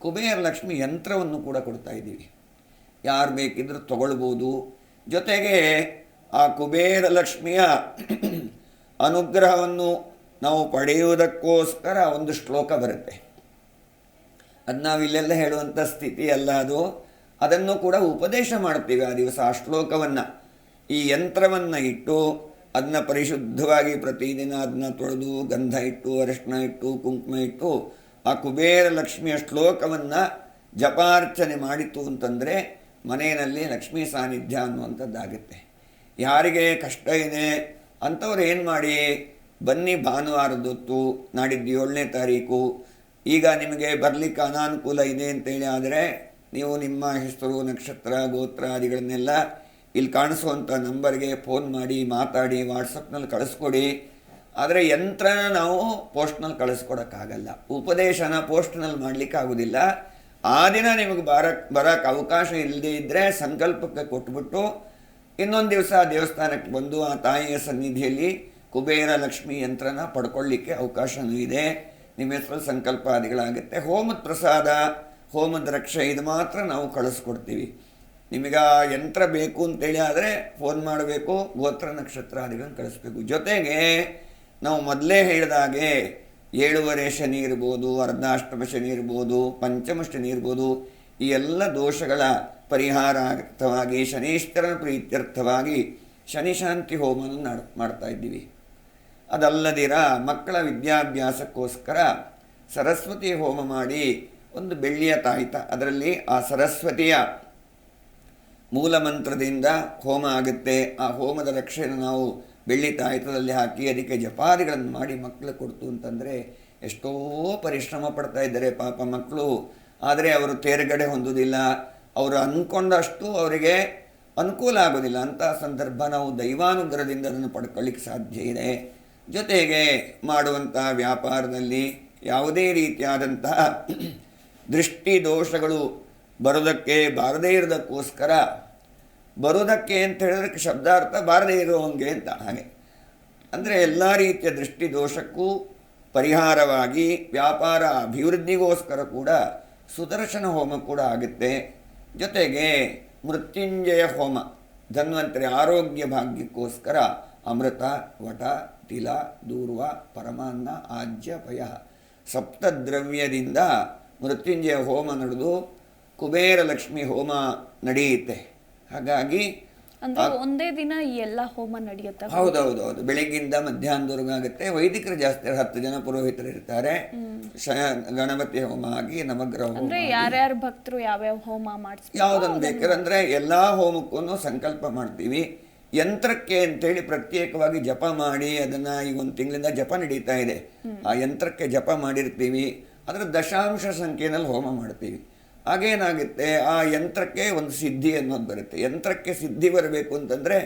ಕುಬೇರ ಲಕ್ಷ್ಮಿ ಯಂತ್ರವನ್ನು ಕೂಡ ಕೊಡ್ತಾ ಇದ್ದೀವಿ. ಯಾರು ಬೇಕಿದ್ರೂ ತಗೊಳ್ಬೋದು. ಜೊತೆಗೆ ಆ ಕುಬೇರ ಲಕ್ಷ್ಮಿಯ ಅನುಗ್ರಹವನ್ನು ನಾವು ಪಡೆಯುವುದಕ್ಕೋಸ್ಕರ ಒಂದು ಶ್ಲೋಕ ಬರುತ್ತೆ. ಅದು ನಾವು ಇಲ್ಲೆಲ್ಲ ಹೇಳುವಂಥ ಸ್ಥಿತಿ ಅಲ್ಲ ಅದು. ಅದನ್ನು ಕೂಡ ಉಪದೇಶ ಮಾಡ್ತೀವಿ ಆ ದಿವಸ ಆ ಶ್ಲೋಕವನ್ನು. ಈ ಯಂತ್ರವನ್ನು ಇಟ್ಟು ಅದನ್ನ ಪರಿಶುದ್ಧವಾಗಿ ಪ್ರತಿದಿನ ಅದನ್ನ ತೊಳೆದು ಗಂಧ ಇಟ್ಟು ಅರಿಶಿನ ಇಟ್ಟು ಕುಂಕುಮ ಇಟ್ಟು ಆ ಕುಬೇರ ಲಕ್ಷ್ಮಿಯ ಶ್ಲೋಕವನ್ನು ಜಪಾರ್ಚನೆ ಮಾಡಿತು ಅಂತಂದರೆ ಮನೆಯಲ್ಲಿ ಲಕ್ಷ್ಮೀ ಸಾನ್ನಿಧ್ಯ ಅನ್ನುವಂಥದ್ದಾಗುತ್ತೆ. ಯಾರಿಗೆ ಕಷ್ಟ ಇದೆ ಅಂಥವ್ರು ಏನು ಮಾಡಿ, ಬನ್ನಿ ಭಾನುವಾರದೊತ್ತು ನಾಡಿದ್ದು ಏಳನೇ ತಾರೀಕು, ಈಗ ನಿಮಗೆ ಬರಲಿಕ್ಕೆ ಅನಾನುಕೂಲ ಇದೆ ಅಂತೇಳಿ ಆದರೆ ನೀವು ನಿಮ್ಮ ಹೆಸರು, ನಕ್ಷತ್ರ, ಗೋತ್ರ ಆದಿಗಳನ್ನೆಲ್ಲ ಇಲ್ಲಿ ಕಾಣಿಸುವಂಥ ನಂಬರ್ಗೆ ಫೋನ್ ಮಾಡಿ, ಮಾತಾಡಿ ವಾಟ್ಸಪ್ನಲ್ಲಿ ಕಳಿಸ್ಕೊಡಿ. ಆದರೆ ಯಂತ್ರನ ನಾವು ಪೋಸ್ಟ್ನಲ್ಲಿ ಕಳಿಸ್ಕೊಡೋಕ್ಕಾಗಲ್ಲ. ಉಪದೇಶನ ಪೋಸ್ಟ್ನಲ್ಲಿ ಮಾಡಲಿಕ್ಕೆ ಆಗೋದಿಲ್ಲ ಆ ದಿನ ನಿಮಗೆ ಬರಕ್ಕೆ ಬರೋಕ್ಕೆ ಅವಕಾಶ ಇಲ್ಲದೇ ಇದ್ದರೆ ಸಂಕಲ್ಪಕ್ಕೆ ಕೊಟ್ಬಿಟ್ಟು ಇನ್ನೊಂದು ದಿವಸ ದೇವಸ್ಥಾನಕ್ಕೆ ಬಂದು ಆ ತಾಯಿಯ ಸನ್ನಿಧಿಯಲ್ಲಿ ಕುಬೇರ ಲಕ್ಷ್ಮಿ ಯಂತ್ರನ ಪಡ್ಕೊಳ್ಳಿಕ್ಕೆ ಅವಕಾಶವೂ ಇದೆ. ನಿಮ್ಮ ಹೆಸರು ಸಂಕಲ್ಪಾದಿಗಳಾಗುತ್ತೆ ಹೋಮದ ಪ್ರಸಾದ, ಹೋಮದ ರಕ್ಷೆ ಇದು ಮಾತ್ರ ನಾವು ಕಳಿಸ್ಕೊಡ್ತೀವಿ. ನಿಮಗೆ ಆ ಯಂತ್ರ ಬೇಕು ಅಂತೇಳಿ ಆದರೆ ಫೋನ್ ಮಾಡಬೇಕು. ಗೋತ್ರ ನಕ್ಷತ್ರಾದಿಗಳನ್ನು ಕಳಿಸ್ಬೇಕು. ಜೊತೆಗೆ ನಾವು ಮೊದಲೇ ಹೇಳಿದಾಗೆ ಏಳುವರೆ ಶನಿ ಇರ್ಬೋದು, ಅರ್ಧಾಷ್ಟಮ ಶನಿ ಇರ್ಬೋದು, ಪಂಚಮ ಶನಿ ಇರ್ಬೋದು, ಈ ಎಲ್ಲ ದೋಷಗಳ ಪರಿಹಾರಾರ್ಥವಾಗಿ, ಶನೀಶ್ವರನ ಪ್ರೀತ್ಯರ್ಥವಾಗಿ ಶನಿಶಾಂತಿ ಹೋಮನ ನಡ್, ಮಾಡ್ತಾ ಇದ್ದೀವಿ. ಅದಲ್ಲದಿರ ಮಕ್ಕಳ ವಿದ್ಯಾಭ್ಯಾಸಕ್ಕೋಸ್ಕರ ಸರಸ್ವತಿ ಹೋಮ ಮಾಡಿ ಒಂದು ಬೆಳ್ಳಿಯ ತಾಯಿತ, ಅದರಲ್ಲಿ ಆ ಸರಸ್ವತಿಯ ಮೂಲ ಮಂತ್ರದಿಂದ ಹೋಮ ಆಗುತ್ತೆ. ಆ ಹೋಮದ ರಕ್ಷೆಯನ್ನು ನಾವು ಬೆಳ್ಳಿ ತಾಯತದಲ್ಲಿ ಹಾಕಿ ಅದಕ್ಕೆ ಜಪಾದಿಗಳನ್ನು ಮಾಡಿ ಮಕ್ಕಳು ಕೊಡ್ತು ಅಂತಂದರೆ ಎಷ್ಟೋ ಪರಿಶ್ರಮ ಪಡ್ತಾ ಇದ್ದಾರೆ ಪಾಪ ಮಕ್ಕಳು ಆದರೆ ಅವರು ತೇರುಗಡೆ ಹೊಂದುವುದಿಲ್ಲ ಅವರು ಅಂದ್ಕೊಂಡಷ್ಟು ಅವರಿಗೆ ಅನುಕೂಲ ಆಗೋದಿಲ್ಲ. ಅಂಥ ಸಂದರ್ಭ ನಾವು ದೈವಾನುಗ್ರಹದಿಂದ ಅದನ್ನು ಪಡ್ಕೊಳ್ಳಿಕ್ಕೆ ಸಾಧ್ಯ ಇದೆ. ಜೊತೆಗೆ ಮಾಡುವಂಥ ವ್ಯಾಪಾರದಲ್ಲಿ ಯಾವುದೇ ರೀತಿಯಾದಂತಹ ದೃಷ್ಟಿ ದೋಷಗಳು ಬರೋದಕ್ಕೆ ಬಾರದೇ ಇರೋದಕ್ಕೋಸ್ಕರ ಬರೋದಕ್ಕೆ ಅಂತ ಹೇಳಿದ್ರೆ ಶಬ್ದಾರ್ಥ ಬಾರದೇ ಇರುವಂಗೆ ಅಂತ ಹಾಗೆ. ಅಂದರೆ ಎಲ್ಲ ರೀತಿಯ ದೃಷ್ಟಿ ದೋಷಕ್ಕೂ ಪರಿಹಾರವಾಗಿ ವ್ಯಾಪಾರ ಅಭಿವೃದ್ಧಿಗೋಸ್ಕರ ಕೂಡ ಸುದರ್ಶನ ಹೋಮ ಕೂಡ ಆಗುತ್ತೆ. ಜೊತೆಗೆ ಮೃತ್ಯುಂಜಯ ಹೋಮ, ಧನ್ವಂತರಿ ಆರೋಗ್ಯ ಭಾಗ್ಯಕ್ಕೋಸ್ಕರ ಅಮೃತ, ವಟ, ತಿಲ, ದೂರ್ವ, ಪರಮಾನ್ನ, ಆಜ್ಯ, ಪಯ. ಸಪ್ತದ್ರವ್ಯದಿಂದ ಮೃತ್ಯುಂಜಯ ಹೋಮ ನಡೆದು ಕುಬೇರ ಲಕ್ಷ್ಮಿ ಹೋಮ ನಡೆಯುತ್ತೆ. ಹಾಗಾಗಿ ಅಂದ್ರೆ ಒಂದೇ ದಿನ ಈ ಎಲ್ಲ ಹೋಮ ನಡೆಯುತ್ತೆ? ಹೌದೌದು ಹೌದು ಬೆಳಿಗ್ಗಿಂದ ಮಧ್ಯಾಹ್ನದವರೆಗೂ ಆಗುತ್ತೆ. ವೈದಿಕರು ಜಾಸ್ತಿ ಹತ್ತು ಜನ ಪುರೋಹಿತರು ಇರ್ತಾರೆ ಗಣಪತಿ ಹೋಮ ಆಗಿ ನವಗ್ರಹ ಹೋಮ ಅಂದ್ರೆ ಯಾರ್ಯಾರು ಭಕ್ತರು ಯಾವ್ಯಾವ ಹೋಮ ಮಾಡಿಸ್ತಾರೆ ಯಾವ್ದೊಂದು ಬೇಕಾದ್ರೆ ಎಲ್ಲಾ ಹೋಮಕ್ಕೂ ಸಂಕಲ್ಪ ಮಾಡ್ತೀವಿ. ಯಂತ್ರಕ್ಕೆ ಅಂತೇಳಿ ಪ್ರತ್ಯೇಕವಾಗಿ ಜಪ ಮಾಡಿ ಅದನ್ನ ಈಗ ಒಂದು ತಿಂಗಳಿಂದ ಜಪ ನಡೀತಾ ಇದೆ. ಆ ಯಂತ್ರಕ್ಕೆ ಜಪ ಮಾಡಿರ್ತೀವಿ. ಅದರ ದಶಾಂಶ ಸಂಖ್ಯೆಯಲ್ಲಿ ಹೋಮ ಮಾಡ್ತೀವಿ. ಆಗೇನಾಗುತ್ತೆ ಆ ಯಂತ್ರಕ್ಕೆ ಒಂದು ಸಿದ್ಧಿ ಅನ್ನೋದು ಬರುತ್ತೆ. ಯಂತ್ರಕ್ಕೆ ಸಿದ್ಧಿ ಬರಬೇಕು ಅಂತಂದರೆ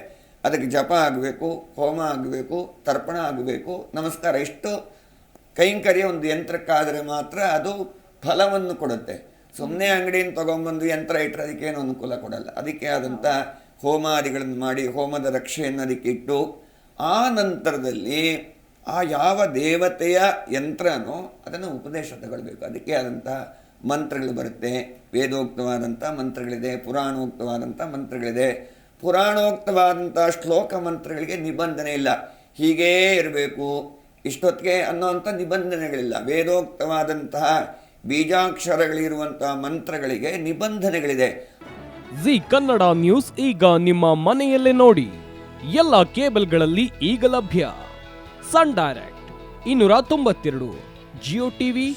ಅದಕ್ಕೆ ಜಪ ಆಗಬೇಕು, ಹೋಮ ಆಗಬೇಕು, ತರ್ಪಣ ಆಗಬೇಕು, ನಮಸ್ಕಾರ. ಇಷ್ಟು ಕೈಂಕರ್ಯ ಒಂದು ಯಂತ್ರಕ್ಕಾದರೆ ಮಾತ್ರ ಅದು ಫಲವನ್ನು ಕೊಡುತ್ತೆ. ಸುಮ್ಮನೆ ಅಂಗಡಿಯಿಂದ ತೊಗೊಂಬಂದು ಯಂತ್ರ ಇಟ್ಟರೆ ಅದಕ್ಕೇನು ಅನುಕೂಲ ಕೊಡಲ್ಲ. ಅದಕ್ಕೆ ಆದಂಥ ಹೋಮಾದಿಗಳನ್ನು ಮಾಡಿ, ಹೋಮದ ರಕ್ಷೆಯನ್ನು ಅದಕ್ಕೆ ಇಟ್ಟು, ಆ ನಂತರದಲ್ಲಿ ಆ ಯಾವ ದೇವತೆಯ ಯಂತ್ರನೋ ಅದನ್ನು ಉಪದೇಶ ತಗೊಳ್ಬೇಕು. ಅದಕ್ಕೆ ಆದಂಥ ಮಂತ್ರಗಳು ಬರುತ್ತೆ. ವೇದೋಕ್ತವಾದಂಥ ಮಂತ್ರಗಳಿದೆ, ಪುರಾಣೋಕ್ತವಾದಂಥ ಮಂತ್ರಗಳಿದೆ. ಪುರಾಣೋಕ್ತವಾದಂಥ ಶ್ಲೋಕ ಮಂತ್ರಗಳಿಗೆ ನಿಬಂಧನೆ ಇಲ್ಲ. ಹೀಗೇ ಇರಬೇಕು. ಇಷ್ಟೊತ್ತಿಗೆ ಅನ್ನೋವಂಥ ನಿಬಂಧನೆಗಳಿಲ್ಲ. ವೇದೋಕ್ತವಾದಂತಹ ಬೀಜಾಕ್ಷರಗಳಿರುವಂತಹ ಮಂತ್ರಗಳಿಗೆ ನಿಬಂಧನೆಗಳಿದೆ. ಜಿ ಕನ್ನಡ ನ್ಯೂಸ್ ಈಗ ನಿಮ್ಮ ಮನೆಯಲ್ಲೇ ನೋಡಿ. ಎಲ್ಲ ಕೇಬಲ್ಗಳಲ್ಲಿ ಈಗ ಲಭ್ಯ. ಸನ್ ಡೈರೆಕ್ಟ್, ಇನ್ನೂರ ತೊಂಬತ್ತೆರಡು, ಜಿಯೋ ಟಿವಿ